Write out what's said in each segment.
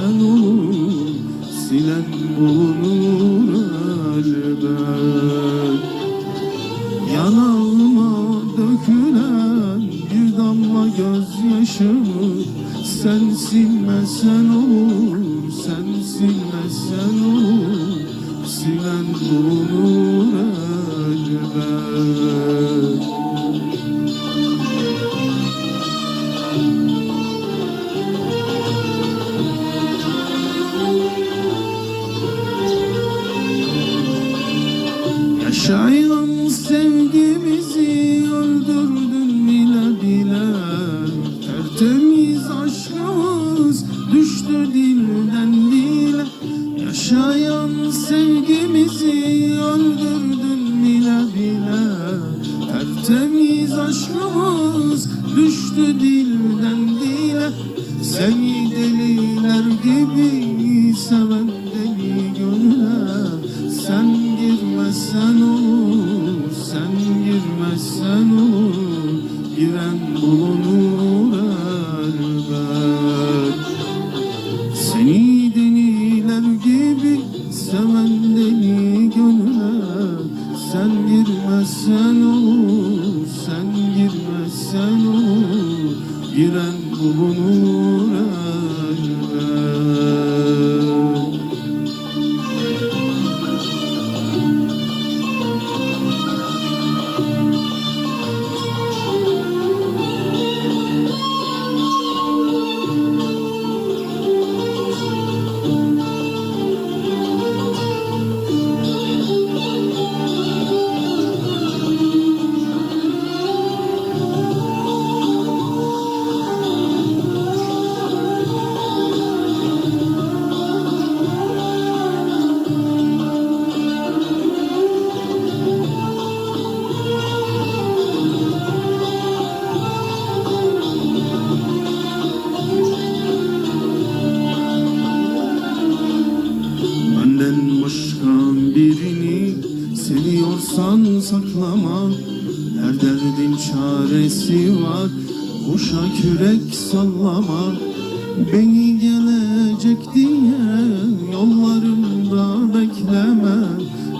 Silmesen olur Silen bulunur elbet Yanağıma dökülen bir damla gözyaşımı Sen silmesen olur, sen silmesen olur. Silen bulunur elbet aşkımız düştü dilden dile. Seni deliler gibi seven deli gönüle. Sen girmesen olur, sen girmesen olur. Giren bulunur elbet. Seni deliler bulunur seviyorsan saklama Her derdin çaresi var. Boşa kürek sallama Beni gelecek diye yollarımda bekleme.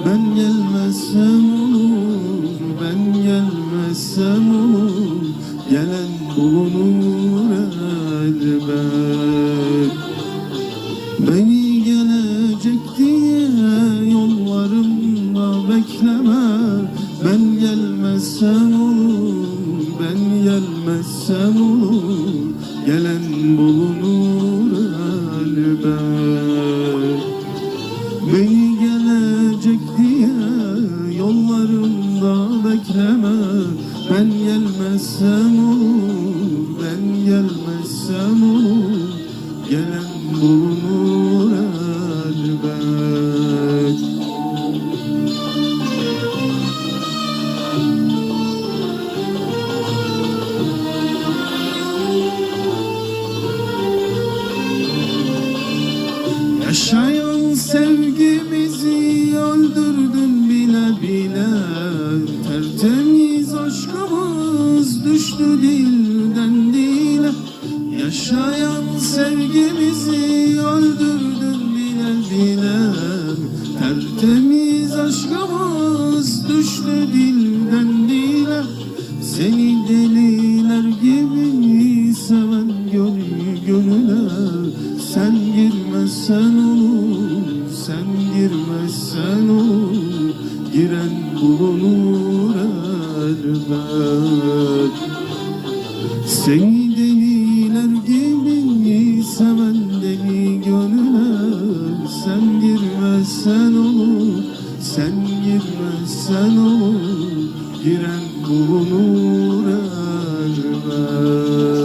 Ben gelmezsem olur, ben gelmezsem olur. Gelen bulunur elbet. Beni olur Gelen bulunur elbet Beni gelecek diye yollarımda bekleme. Ben gelmezsem olur Sen girmezsen olur, sen girmezsen olur. Giren bulunur elbet Seni deliler gibi seven deli gönüle Sen girmezsen olur, sen girmezsen olur. Giren bulunur elbet